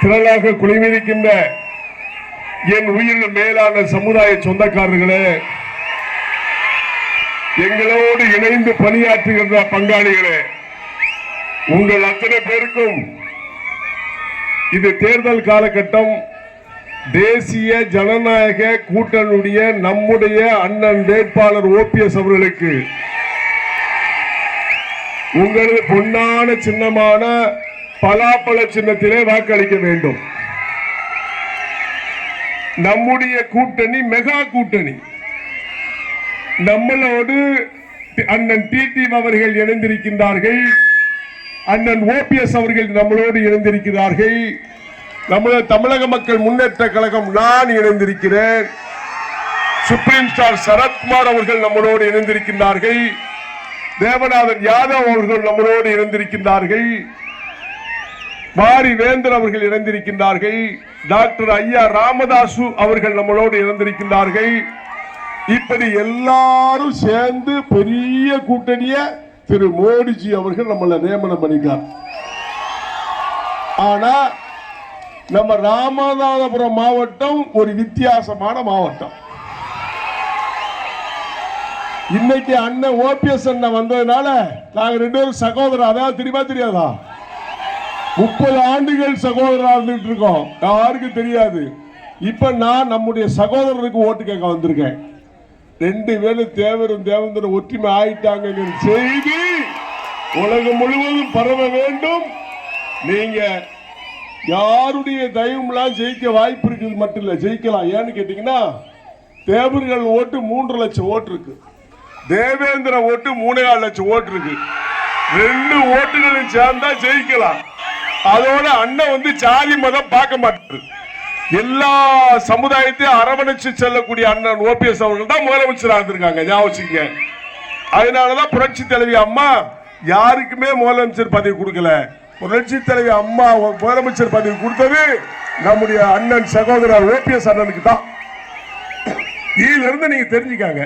திரளாக குழுமியிருக்கின்ற என் உயிரின் மேலான சமுதாய சொந்தக்காரர்களே எங்களோடு இணைந்து பணியாற்றுகின்ற பங்காளிகளே உங்கள் அத்தனை பேருக்கும் இது தேர்தல் காலகட்டம். தேசிய ஜனநாயக கூட்டணியுடைய நம்முடைய அண்ணன் வேட்பாளர் ஓபிஎஸ் அவர்களுக்கு உங்களது பொன்னான சின்னமான பலாப்பழ சின்னத்திலே வாக்களிக்க வேண்டும். நம்முடைய கூட்டணி மெகா கூட்டணி. நம்மளோடு அண்ணன் டிடி அவர்கள் இணைந்திருக்கின்றார்கள். அண்ணன் ஓபிஎஸ் அவர்கள் நம்மளோடு இணைந்திருக்கிறார்கள். நம்மளது தமிழக மக்கள் முன்னேற்ற கழகம் நான் இணைந்திருக்கிறேன். சுப்ரீம் ஸ்டார் சரத்குமார் அவர்கள் நம்மளோடு இணைந்திருக்கின்றார்கள். தேவநாதன் யாதவ் அவர்கள் நம்மளோடு இணைந்திருக்கின்றார்கள். மாரி வேந்தர் அவர்கள் இணைந்திருக்கின்றார்கள் டாக்டர் ஐயா ராமதாசு அவர்கள் நம்மளோடு இணைந்திருக்கின்றார்கள் இப்படி எல்லாரும் சேர்ந்து பெரிய கூட்டணிய திரு மோடிஜி அவர்கள் நம்மள நியமனம் பண்ணிட்டார். ஆனா நம்ம ராமநாதபுரம் மாவட்டம் ஒரு வித்தியாசமான மாவட்டம். இன்னைக்கு அண்ணன் ஓபிஎஸ் அண்ணன் வந்ததுனால நாங்க ரெண்டு பேரும் சகோதரர் அதாவது தெரியுமா தெரியாதா? முப்பது ஆண்டுகள் சகோதரா இருந்துட்டு இருக்கோம் யாருக்கும் தெரியாது. இப்ப நான் நம்முடைய சகோதரருக்கு ஓட்டு கேட்க வந்திருக்கேன். ரெண்டு பேரும் தேவரும் தேவந்தரும் ஒற்றுமை ஆயிட்டாங்க செய்தி உலகம் முழுவதும் பரவ வேண்டும். நீங்க யாருடைய தயவுலாம் ஜெயிக்க வாய்ப்பு இருக்குது மட்டும் இல்லை ஜெயிக்கலாம். ஏன்னு கேட்டீங்கன்னா தேவர்கள் ஓட்டு மூன்று லட்சம் ஓட்டு இருக்கு. தேவேந்திர ஓட்டு மூணே லட்சம் ஓட்டு இருக்கு. ரெண்டு ஓட்டுகளும் சேர்ந்தா ஜெயிக்கலாம். அதோட அண்ணன் வந்து ஜாதி மதம் பார்க்க மாட்டாரு. எல்லா சமுதாயத்தையும் அரவணைச்சு செல்லக்கூடிய அண்ணன் ஓபிஎஸ் அவர்கள் தான் முதலமைச்சராக இருந்திருக்காங்க. ஞாபகம் அதனாலதான் புரட்சி தலைவி அம்மா யாருக்குமே முதலமைச்சர் பதவி கொடுக்கல. புரட்சி தலைவி அம்மா முதலமைச்சர் பதவி கொடுத்தது நம்முடைய அண்ணன் சகோதரர் ஓபிஎஸ் அண்ணனுக்கு தான். இதுல இருந்து நீங்க தெரிஞ்சுக்காங்க.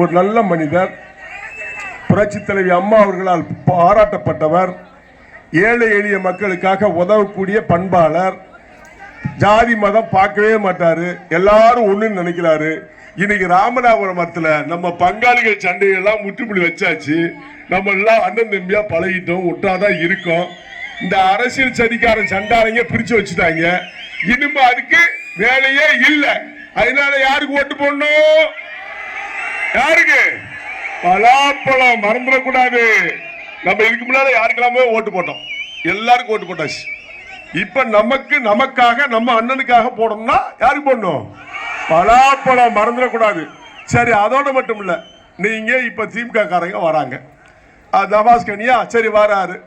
ஒரு நல்ல மனிதர். புரட்சி தலைவி அம்மா அவர்களால் பாராட்டப்பட்டவர். ஏழை எளிய மக்களுக்காக உதவக்கூடிய பண்பாளர். ஜாதி மதம் பார்க்கவே மாட்டாரு. எல்லாரும் ஒண்ணுன்னு நினைக்கிறாரு. இன்னைக்கு ராமநாதபுரத்துல நம்ம பங்காளிகள் சண்டையெல்லாம் முற்றுப்புள்ளி வச்சாச்சு. நம்ம எல்லாம் அண்ணன் தம்பியா பழகிட்டோம் ஒட்டாதான் இருக்கோம். இந்த அரசியல் சதிக்காரன் சண்டாரங்க பிரிச்சு வச்சுட்டாங்க. இனிமே அதுக்கு வேலையே இல்லை. அதனால யாருக்கு ஓட்டு போடணும்? யாருக்கு? பலாப்பழம் மறந்துடக்கூடாது. நம்ம இதுக்கு முன்னால யாருக்கெல்லாமே ஓட்டு போட்டோம். எல்லாருக்கும் ஓட்டு போட்டாச்சு. இப்ப நமக்கு நமக்காக நம்ம அண்ணனுக்காக போடணும்னா யாருக்கு போடணும்? பலாப்பழம் மறந்துடக்கூடாது. சரி அதோட மட்டும் இல்ல. நீங்க இப்ப திமுக காரங்க வராங்க. தபாஸ்கனியா? சரி வராரு.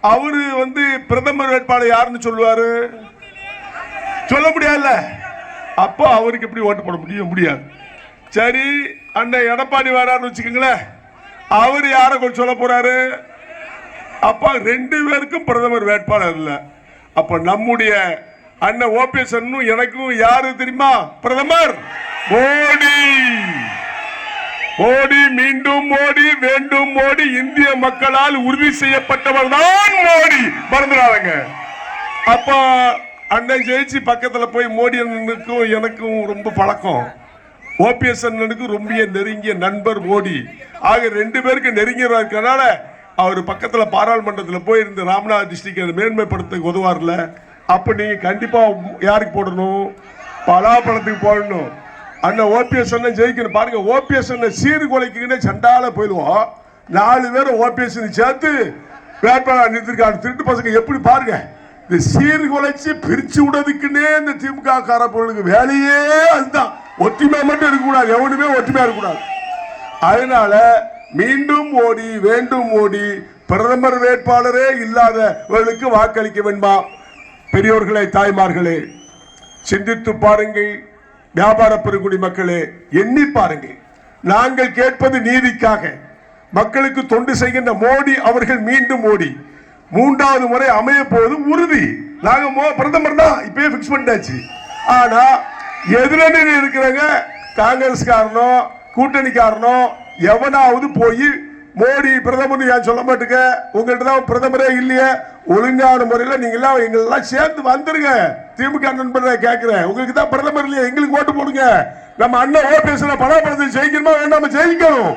அவரு வந்து பிரதமர் வேட்பாளர் யாருன்னு சொல்லுவாரு? சொல்ல முடியாதுல்ல. அப்போ அவருக்கு எப்படி ஓட்டு போட முடியும்? முடியாது. சரி அண்ணன் எடப்பாடி வராருன்னு வச்சுக்கோங்களேன். அவர் யாரை கொஞ்சம் சொல்ல போறாரு? அப்ப ரெண்டு பேருக்கும் பிரதமர் வேட்பாளர் இல்லை. அப்ப நம்முடைய அண்ணன் ஓபிஎஸ் அண்ணனும் எனக்கும் யாரு தெரியுமா? பிரதமர் மோடி. மோடி மீண்டும் மோடி வேண்டும் மோடி இந்திய மக்களால் உறுதி செய்யப்பட்டவர் தான் மோடி. மறந்துடாதங்க. அப்ப அண்ணன் ஜெயிச்சு பக்கத்துல போய் மோடி அண்ணனுக்கும் எனக்கும் ரொம்ப பழக்கம். ஓபிஎஸ் அண்ணனுக்கு ரொம்ப நெருங்கிய நண்பர் மோடி. ஆக ரெண்டு பேருக்கு நெருங்கியவரா இருக்கனால அவர் பக்கத்தில் பாராளுமன்றத்தில் போய் இருந்து ராமநாத டிஸ்ட்ரிக்ட் மேன்மைப்படுத்த உதவார்ல. அப்போ நீங்கள் கண்டிப்பாக யாருக்கு போடணும்? பலாப்பழத்துக்கு போடணும். அண்ணன் ஓபிஎஸ் அண்ணன் ஜெயிக்கணும். பாருங்க ஓபிஎஸ் அண்ணன் சீர்குலைக்குன்னே சண்டால போயிடுவோம் நாலு பேரும் ஓபிஎஸ் சேர்த்து வேட்பாளர் நிறுத்திருக்காங்க திருட்டு பசங்க எப்படி பாருங்க இந்த சீர்குலைச்சு பிரிச்சு விடுறதுக்குன்னே இந்த திமுக காரப்பொருளுக்கு வேலையே அதுதான். ஒற்றுமை மட்டும் இருக்கக்கூடாது. எவனுமே ஒற்றுமையா இருக்கக்கூடாது. அதனால மீண்டும் மோடி வேண்டும் மோடி பிரதமர் வேட்பாளரே இல்லாதவர்களுக்கு வாக்களிக்க வேண்டுமா? பெரியோர்களே தாய்மார்களே சிந்தித்து பாருங்கள் வியாபார பெருங்குடி மக்களே எண்ணி பாருங்கள். நாங்கள் கேட்பது நீதிக்காக. மக்களுக்கு தொண்டு செய்கின்ற மோடி அவர்கள் மீண்டும் மோடி மூன்றாவது முறை அமைய போவது உறுதி. நாங்க பிரதமர் தான் இப்பயே பிக்ஸ் பண்ணிட்டாச்சு. ஆனா எதிரணி இருக்கிறவங்க காங்கிரஸ்காரனோ கூட்டணிக்காரனோ எவனாவது போய் மோடி பிரதமர் ஏன் சொல்ல மாட்டுங்க உங்கள்கிட்ட தான் பிரதமரே இல்லையே. ஒழுங்கான முறையில் நீங்க எங்களெல்லாம் சேர்ந்து வந்துருங்க. திமுக நண்பரை கேட்குறேன் உங்களுக்கு தான் பிரதமர் இல்லையா எங்களுக்கு ஓட்டு போடுங்க. நம்ம அண்ணன் ஓபிஎஸ்ல பலாபலத்தை ஜெயிக்கணுமா வேண்டாம ஜெயிக்கணும்.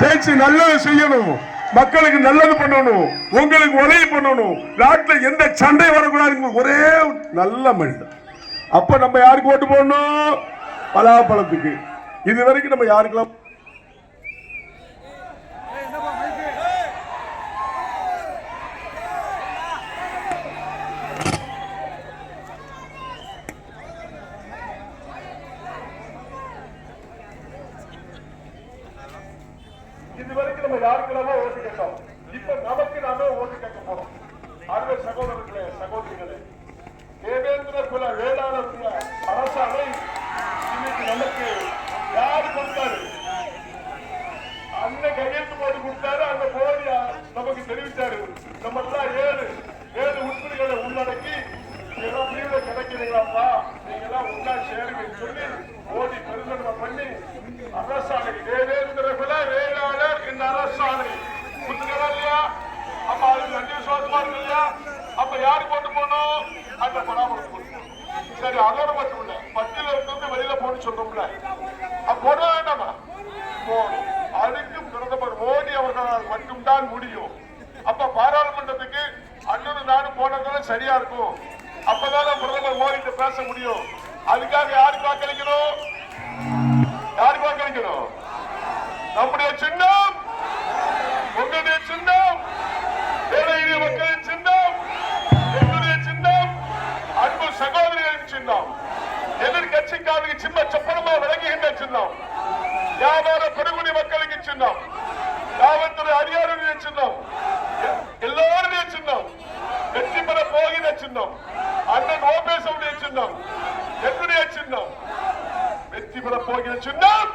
ஜெயிச்சு நல்லது செய்யணும். மக்களுக்கு நல்லது பண்ணணும். உங்களுக்கு உதவி பண்ணணும். நாட்டில் எந்த சண்டை வரக்கூடாது ஒரே நல்ல மனிதன் அப்ப நம்ம யாருக்கு ஓட்டு போடணும்? பலாப்பழத்துக்கு. இது வரைக்கும் நம்ம யாருக்கெல்லாம் இது வரைக்கும் நம்ம யாருக்கெல்லாமோ ஓட்டு கேட்டோம் இப்ப நமக்கு நாம ஓட்டு கேட்க போறோம். அருமை சகோதரர்களே சகோதரிகளே தேவேந்திர குல வேளாளருடைய அரசாணை இன்னைக்கு நமக்கு யாரு கொடுத்தாரு அண்ணன் கையெழுத்து போட்டு கொடுத்தாரு அந்த மோடி நமக்கு தெரிவித்தாரு நம்ம எல்லாம் ஏழு ஏழு உட்பிரிவுகளை உள்ளடக்கி எல்லாம் நினைக்கிறீங்களா நீங்க எல்லாம் ஒன்னா சேருங்க. சொல்லி மோடி பெருந்தன்மை பண்ணி அரசாணை தேவேந்திர குல வேளாளர் இந்த அரசாணை. புரிஞ்சுங்களா இல்லையா? அப்ப அது நன்றி விசுவாசமா இருக்கு இல்லையா? அப்ப யாரு கொண்டு போனோம் அந்த பராமரிப்பு போட்டு சரி அதோட மட்டும் இல்ல. பட்டியல இருந்து வெளியில போன்னு சொல்றோம்ல. அப்ப போட வேண்டாமா? போகணும் அதுக்கு பிரதமர் மோடி அவர்களால் மட்டும்தான் முடியும். அப்ப பாராளுமன்றத்துக்கு அண்ணனும் நானும் போனதால சரியா இருக்கும். அப்பதான் பிரதமர் மோடி பேச முடியும்? அதுக்காக யாரு வாக்களிக்கணும்? யாருக்கு வாக்களிக்கணும்? நம்முடைய சின்னம் உங்களுடைய சின்னம் ஏழை மக்களின் சின்னம் எங்களுடைய சின்னம் அன்பு சகோதரிகளின் சின்னம் எதிர்கட்சிக்காரருக்கு சின்ன சொப்பனமா விளங்குகின்ற சின்னம் வியாபார பெருங்குடி மக்களுக்கு சின்னம் காவல்துறை அதிகாரிகளின் சின்னம் నేర్చున్నాం ఎందుకు నేర్చున్నాం వ్యక్తి కూడా పోగిన చిన్నాం